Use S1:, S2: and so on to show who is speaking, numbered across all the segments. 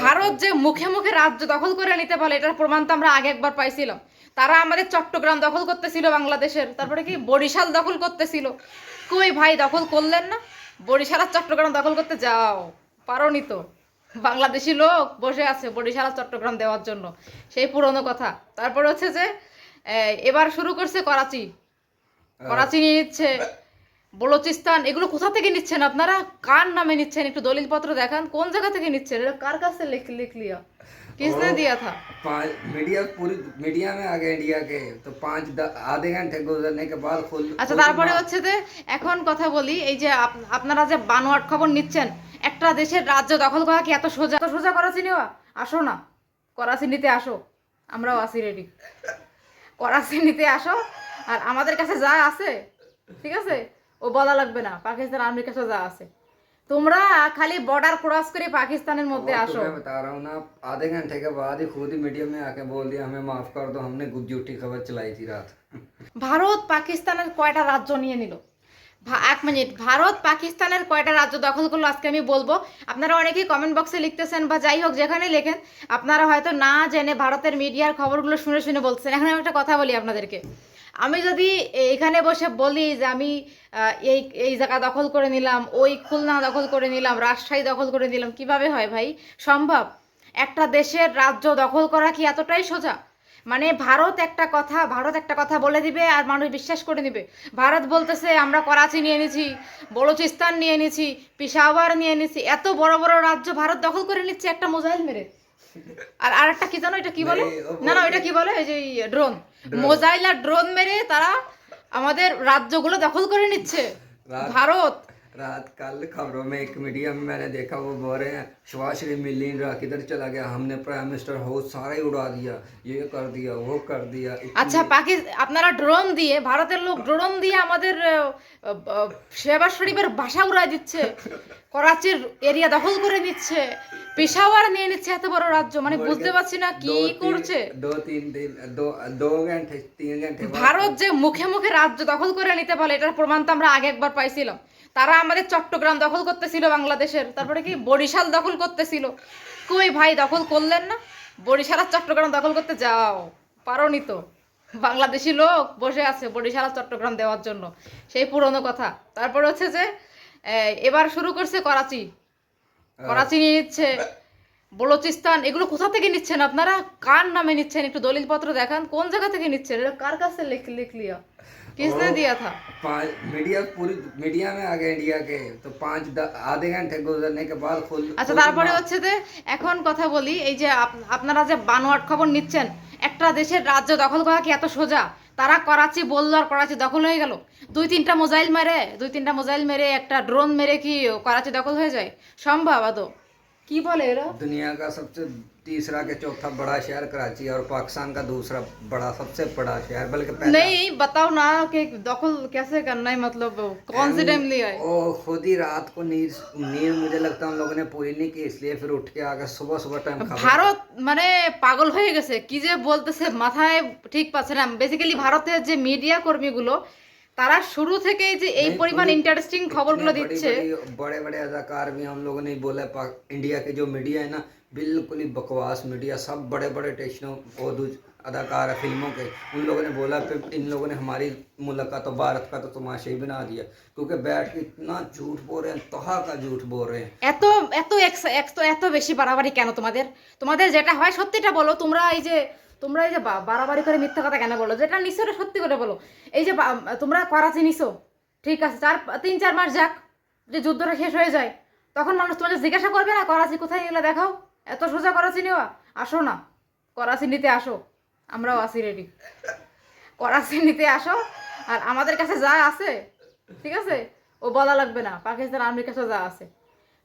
S1: ভারত যে মুখে মুখে রাজ্য দখল করে নিতে পারে এটার প্রমাণ তো আমরা আগে একবার পাইছিলাম। তারা আমাদের চট্টগ্রাম দখল করতেছিল বাংলাদেশের তারপরে কি বরিশাল দখল করতেছিল। কই ভাই দখল করলেন না? বরিশাল আর চট্টগ্রাম দখল করতে যাও। পারোনি তো। বাংলাদেশি লোক বসে আছে বরিশাল আর চট্টগ্রাম দেওয়ার জন্য। সেই পুরনো কথা। তারপরে হচ্ছে যে এবার শুরু করছে করাচি। করাচি নিয়ে নিচ্ছে। বলোচিস্তান এগুলো কোথা থেকে নিচ্ছেন আপনারা কার নামে নিচ্ছেন একটু দলিলপত্র দেখান কোন জায়গা থেকে নিচ্ছেন এটা কার কাছে লিখ লিখ লিয়া किसने दिया था
S2: पाँच मीडिया पूरी मीडिया में आ गए इंडिया के तो पाँच द- आधे घंटे गुजरने के बाद खुल
S1: আচ্ছা
S2: खुद
S1: তারপরে
S2: मा-
S1: হচ্ছে যে এখন কথা বলি এই যে আপ- আপনারা যে বানোয়াট খবর নিচ্ছেন একটা দেশের রাজ্য দখল করা কি এত সোজা এত সোজা করাচি নেওয়া আসো না করাচি নিতে আসো আমরাও আসি রেডি করাচি নিতে আসো আর আমাদের কাছে যা আছে ঠিক আছে ও বলা লাগবে না পাকিস্তান আর্মির কাছে যা আছে তোমরা খালি বর্ডার ক্রস করে পাকিস্তানের মধ্যে
S2: और
S1: আসো
S2: तुम्हें बता रहा हूँ ना आधे घंटे के बाद ही खुद ही मीडिया में आके बोल दिया हमें माफ कर दो हमने गुज झूठी खबर चलाई थी रात
S1: ভারত পাকিস্তানের কয়টা রাজ্য নিয়ে নিল ভা- এক মিনিট ভারত পাকিস্তানের কয়টা রাজ্য দখল করলো আজকে আমি বলবো আপনারা অনেকেই কমেন্ট বক্সে লিখতেছেন বা যাই হোক যেখানে লেখেন আপনারা হয়তো না জেনে ভারতের মিডিয়ার খবরগুলো শুনে শুনে বলছেন এখন আমি একটা কথা বলি আপনাদেরকে আমি যদি এখানে বসে বলি যে আমি এই এই জায়গা দখল করে নিলাম, ওই খুলনা দখল করে নিলাম, রাজশাহী দখল করে নিলাম, কীভাবে হয় ভাই? সম্ভব? একটা দেশের রাজ্য দখল করা কি এতটাই সোজা? মানে ভারত একটা কথা, ভারত একটা কথা বলে দিবে আর মানুষ বিশ্বাস করে নিবে। ভারত বলতেছে, আমরা করাচি নিয়ে নিছি বলোচিস্তান নিয়ে নিছি পিশাওয়ার নিয়ে নিছি এত বড় বড় রাজ্য ভারত দখল করে নিচ্ছে, একটা মোজাইল মেরে। আর আরেকটা কি জানো এটা কি বলে
S2: নেই, ও
S1: না না
S2: বলছে-
S1: ওইটা কি বলে এই যে ড্রোন মোজাইল আর ড্রোন মেরে তারা আমাদের রাজ্যগুলো দখল করে নিচ্ছে
S2: রাত-
S1: ভারত
S2: रात कल खबरों में एक मीडिया में मैंने देखा वो बोल रहे हैं सुभाष श्री मिली किधर चला गया हमने प्राइम मिनिस्टर हाउस सारा ही उड़ा दिया ये कर दिया वो कर दिया इतनी-
S1: আচ্ছা পাকিস্তান আপনারা ড্রোন দিয়ে ভারতের লোক ড্রোন দিয়ে আমাদের শেবা শরীফের ভাষা উড়াই দিচ্ছে করাচির এরিয়া দখল করে নিচ্ছে পেশাওয়ার নিয়ে নিচ্ছে এত বড় রাজ্য মানে বুঝতে পারছি না কি করছে। ভারত যে মুখে মুখে রাজ্য দখল করে নিতে পারে এটার প্রমাণ তো আমরা আগে একবার পাইছিলাম। তারা আমাদের চট্টগ্রাম দখল করতেছিল বাংলাদেশের তারপরে কি বরিশাল দখল করতেছিল। কই ভাই দখল করলেন না? বরিশাল আর চট্টগ্রাম দখল করতে যাও পারোনি তো। বাংলাদেশি লোক বসে আছে বরিশাল চট্টগ্রাম দেওয়ার জন্য সেই পুরনো কথা। তারপর হচ্ছে যে এবার শুরু করছে করাচি। করাচি নিয়ে নিচ্ছে বলোচিস্তান এগুলো কোথা থেকে নিচ্ছেন আপনারা কার নামে নিচ্ছেন একটু দলিলপত্র দেখান কোন জায়গা থেকে নিচ্ছেন এটা কার কাছে লিখ লিখ লিয়া किसने दिया था
S2: पाँच मीडिया पूरी मीडिया में आ गए इंडिया के तो पाँच द- आधे घंटे गुजरने के बाद खुल
S1: আচ্ছা
S2: खुद
S1: তারপরে
S2: मा-
S1: হচ্ছে যে এখন কথা বলি এই যে আপ- আপনারা যে বানোয়াট খবর নিচ্ছেন একটা দেশের রাজ্য দখল করা কি এত সোজা তারা করাচি বলল আর করাচি দখল হয়ে গেল। দুই তিনটা মোজাইল মেরে, দুই তিনটা মোজাইল মেরে, একটা ড্রোন মেরে কি করাচি দখল হয়ে যায়? সম্ভব আদৌ? কি বলে এরা
S2: दुनिया का सबसे तीसरा के चौथा बड़ा शहर कराची है और पाकिस्तान का दूसरा बड़ा सबसे बड़ा शहर बल्कि पहला
S1: नहीं बताओ ना कि दखल कैसे करना है मतलब कौन सी टाइम लिया है
S2: वो खुद ही रात को नींद नींद मुझे लगता है उन लोगों ने पूरी नहीं की इसलिए फिर उठ के आकर सुबह सुबह टाइम खबर
S1: ভারত মানে পাগল হয়ে গেছে কি যে বলতেছে মাথায় ঠিক পাচ্ছে না বেসিক্যালি ভারতের যে মিডিয়া কর্মীগুলো তারা শুরু থেকেই যে এই
S2: नहीं,
S1: পরিমাণ
S2: पूरी-
S1: ইন্টারেস্টিং খবরগুলো
S2: इतने
S1: দিচ্ছে
S2: बड़ी- बड़े बड़े अदाकार भी हम लोगों ने बोला पाक- इंडिया के जो मीडिया है ना बिल्कुल ही बकवास मीडिया सब बड़े बड़े टेशनों और दूज- अदाकार है फिल्मों के उन लोगों ने बोला फिर इन लोगों ने हमारी मुलाकात तो भारत का तो तमाशा ही बना दिया क्योंकि बैठ के इतना झूठ बोल रहे हैं तहा का झूठ बोल रहे हैं
S1: এত এত ex- এত এত বেশি বাড়াবাড়ি কেন তোমাদের তোমাদের যেটা হয় সত্যিটা বলো তোমরা এই যে তোমরা এই যে বাড়াবাড়ি করে মিথ্যা কথা কেন বলো? যেটা নিছো ওটা সত্যি করে বলো। এই যে তোমরা করাচি নিছো, ঠিক আছে? চার তিন, চার মাস যাক, যে যুদ্ধটা শেষ হয়ে যায়, তখন মানুষ তোমাকে জিজ্ঞাসা করবে না, করাচি কোথায় নিলে দেখাও? এত সোজা করাচি নেওয়া? আসো না, করাচি নিতে আসো, আমরাও আসি রেডি করাচি নিতে আসো, আর আমাদের কাছে যা আছে, ঠিক আছে? ও বলা লাগবে না, পাকিস্তান আর্মির কাছে যা আছে।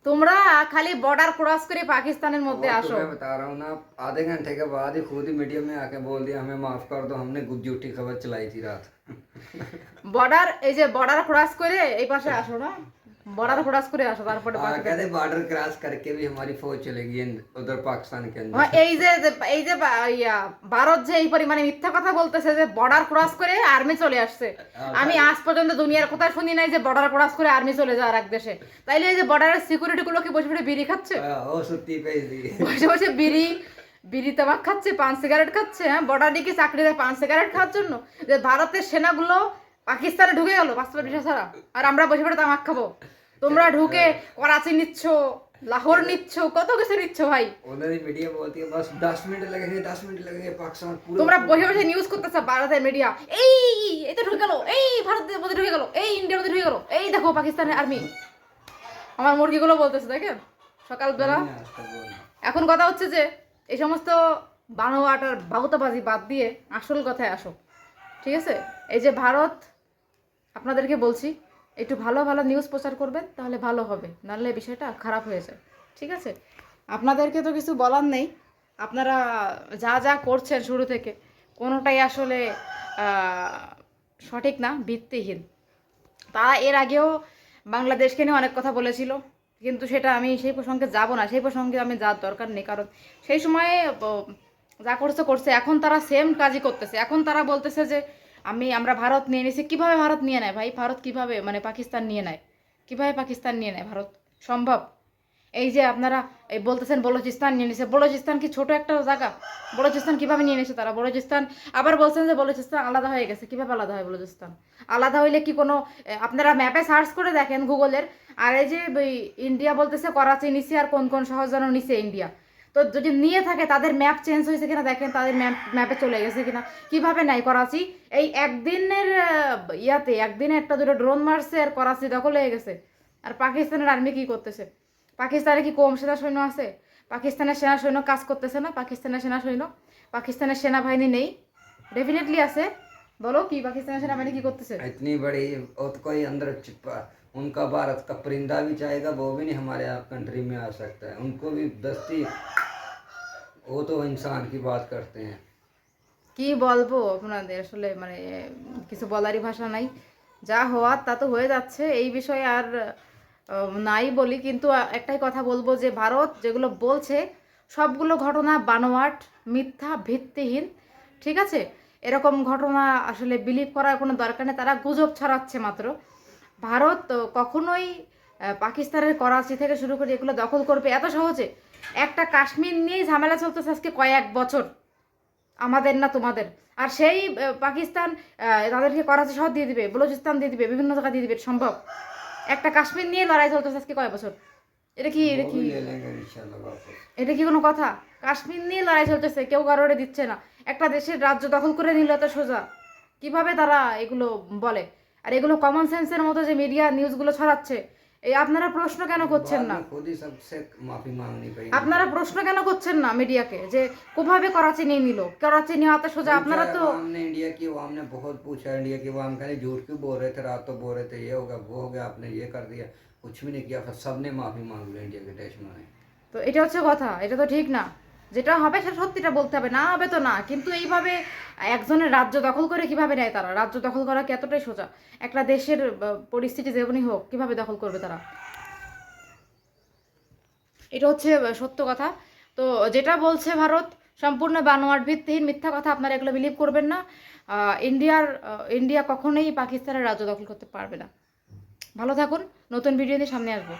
S1: তোমরা খালি বর্ডার ক্রস করে পাকিস্তানের মধ্যে
S2: और
S1: আসো
S2: तुम्हें बता रहा हूँ ना आधे घंटे के बाद ही खुद ही मीडिया में आके बोल दिया हमें माफ कर दो हमने गुज झूठी खबर चलाई थी रात
S1: বর্ডার এই যে বর্ডার ক্রস করে এই পাশে আসো না বর্ডার ক্রস করে আসো তারপরে
S2: हाँ,
S1: বাকিটা
S2: कहते बॉर्डर क्रॉस करके भी हमारी फौज चलेगी इन- उधर पाकिस्तान के अंदर
S1: হ্যাঁ, এই যে যে- এই যে বা- ইয়া, ভারত যে এই পরিমাণে মিথ্যা কথা বলতেছে যে বর্ডার ক্রস করে আর্মি চলে আসছে আমি আজ পর্যন্ত দুনিয়ার কোথায় শুনি নাই যে বর্ডার ক্রস করে আর্মি চলে যায় আর এক দেশে তাইলে এই যে বর্ডারের সিকিউরিটি গুলো কি বসে বসে বিড়ি খাচ্ছে
S2: हाँ, वो सुत्ती पे थी
S1: বসে বসে বিড়ি বিড়ি তামাক খাচ্ছে পান সিগারেট খাচ্ছে হ্যাঁ বর্ডারে কি চাকরি দেয় পান সিগারেট খাওয়ার জন্য যে ভারতের সেনাগুলো পাকিস্তানে ঢুকে গেল পাসপোর্ট ভিসা ছাড়া আর আমরা বসে বসে তামাক খাবো তোমরা হ্যাঁ, ঢুকে হ্যাঁ। করাচি নিচ্ছ লাহোর নিচ্ছ কত কিছু নিচ্ছ ভাই?
S2: ওদের মিডিয়া বলতে বাস 10 মিনিট লাগে 10 মিনিট লাগে পাকিস্তান পুরো
S1: তোমরা বসে বসে নিউজ করতেছ ভারতের মিডিয়া এই এই তো ঢুকে গেল এই ভারতের মধ্যে ঢুকে গেল এই ইন্ডিয়ার মধ্যে ঢুকে গেল এই দেখো পাকিস্তানের আর্মি আমার মুরগিগুলো বলতেছে দেখেন? সকালবেলা। এখন কথা হচ্ছে যে এই সমস্ত বানোয়াট আর বাউতাবাজি বাদ দিয়ে আসল কথায় আসো। ঠিক আছে? এই যে ভারত আপনাদেরকে বলছি একটু ভালো ভালো নিউজ প্রচার করবেন, তাহলে ভালো হবে। নাহলে বিষয়টা খারাপ হয়ে যায়। ঠিক আছে? আপনাদেরকে তো কিছু বলার নেই। আপনারা যা যা করছেন শুরু থেকে, কোনোটাই আসলে সঠিক না, ভিত্তিহীন। তারা এর আগেও বাংলাদেশকে নিয়ে অনেক কথা বলেছিল, কিন্তু সেটা আমি সেই প্রসঙ্গে যাব না। সেই প্রসঙ্গে আমি যাওয়ার দরকার নেই, কারণ সেই সময়ে যা করছে করছে। এখন তারা সেম কাজই করতেছে। এখন তারা বলতেছে যে আমি, আমরা ভারত নিয়ে নিয়েছি কীভাবে ভারত নিয়ে নেয় ভাই? ভারত কীভাবে মানে পাকিস্তান নিয়ে নেয়? কীভাবে পাকিস্তান নিয়ে নেয় ভারত? সম্ভব? এই যে আপনারা, এই বলতেছেন বলোচিস্তান নিয়ে নিছে, বলোচিস্তান কি ছোট একটা জায়গা? বলোচিস্তান কীভাবে নিয়ে নিয়েছে তারা? বলোচিস্তান, আবার বলছেন যে বলোচিস্তান আলাদা হয়ে গেছে, কীভাবে আলাদা হয় বলোচিস্তান? আলাদা হইলে কি কোনো আপনারা ম্যাপে সার্চ করে দেখেন গুগলের, আর এই যে ইন্ডিয়া বলতেছে, করাচি নিচে আর কোন কোন শহর যেন নিচে ইন্ডিয়া। তো যদি নিয়ে থাকে তাদের ম্যাপ চেঞ্জ হয়েছে কিনা দেখেন তাদের ম্যাপ ম্যাপে চলে গেছে কিনা কিভাবে নাই করাচি এই একদিনের আহ, ইয়াতে একদিনে একটা দুটো ড্রোন মারছে আর করাচি দখল হয়ে গেছে আর পাকিস্তানের আর্মি কি করতেছে পাকিস্তানে কি কম সেনা সৈন্য আছে পাকিস্তানের সেনা সৈন্য কাজ করতেছে না পাকিস্তানের সেনা সৈন্য পাকিস্তানের সেনাবাহিনী নেই ডেফিনেটলি আছে বলো কি পাকিস্তানের সেনাবাহিনী কি করতেছে
S2: इतनी बड़ी और तो कोई अंदर चिपा उनका भारत का परिंदा भी चाहेगा वो भी नहीं हमारे यहाँ कंट्री में आ सकता है उनको भी दस्ती वो तो इंसान की बात करते हैं
S1: কি বলবো আপনাদের আসলে মানে কিছু বলারই ভাষা নাই যা হওয়ার তা তো হয়ে যাচ্ছে এই বিষয়ে আর আহ, নাই বলি কিন্তু একটাই কথা বলবো যে ভারত যেগুলো বলছে সবগুলো ঘটনা বানোয়াট মিথ্যা ভিত্তিহীন ঠিক আছে এরকম ঘটনা আসলে বিলিভ করার কোনো দরকার নেই তারা গুজব ছড়াচ্ছে মাত্র ভারত কখনোই পাকিস্তানের করাচি থেকে শুরু করে এগুলো দখল করবে এত সহজে। একটা কাশ্মীর নিয়েই ঝামেলা চলতেছে আজকে কয়েক বছর। আমাদের না তোমাদের। আর সেই পাকিস্তান তাদেরকে করাচি শহর দিয়ে দিবে বলুচিস্তান দিয়ে দিবে বিভিন্ন জায়গা দিয়ে দিবে সম্ভব? একটা কাশ্মীর নিয়ে লড়াই চলতেছে আজকে কয়েক বছর। এটা কি এটা কি? এটা কি কোনো কথা? কাশ্মীর নিয়ে লড়াই চলতেছে কেউ কারোরে দিচ্ছে না। একটা দেশের রাজ্য দখল করে নিল এত সোজা। কীভাবে তারা এগুলো বলে? আর এগুলো কমন সেন্সের মতো যে মিডিয়া নিউজগুলো ছড়াচ্ছে এই আপনারা প্রশ্ন কেন করছেন
S2: बाद
S1: না
S2: में खुद ही सबसे माफी मांगनी पड़ेगी
S1: আপনারা প্রশ্ন কেন করছেন না মিডিয়াকে যে কিভাবে করাচি নিয়ে নিল করাচি নিয়ে এত সোজা আপনারা তো
S2: हमने इंडिया की आवाम ने बहुत पूछा इंडिया की आवाम कहने झूठ क्यों बोल रहे थे रात तो बोल रहे थे ये हो गया वो हो गया आपने ये कर दिया कुछ भी नहीं किया फिर सबने माफी मांग ली इंडिया के देश में
S1: তো এটা হচ্ছে কথা এটা তো ঠিক না যেটা হবে সেটা সত্যিটা বলতে হবে, না হবে তো না। কিন্তু এইভাবে একজনের রাজ্য দখল করে কীভাবে নেয় তারা? রাজ্য দখল করা কি এতটাই সোজা? একটা দেশের পরিস্থিতি যেমনই হোক, কীভাবে দখল করবে তারা? এটা হচ্ছে সত্য কথা। তো যেটা বলছে ভারত, সম্পূর্ণ বানোয়াট ভিত্তিহীন মিথ্যা কথা আপনারা এগুলো বিলিভ করবেন না। ইন্ডিয়ার ইন্ডিয়া কখনোই পাকিস্তানের রাজ্য দখল করতে পারবে না। ভালো থাকুন, নতুন ভিডিও নিয়ে সামনে আসব।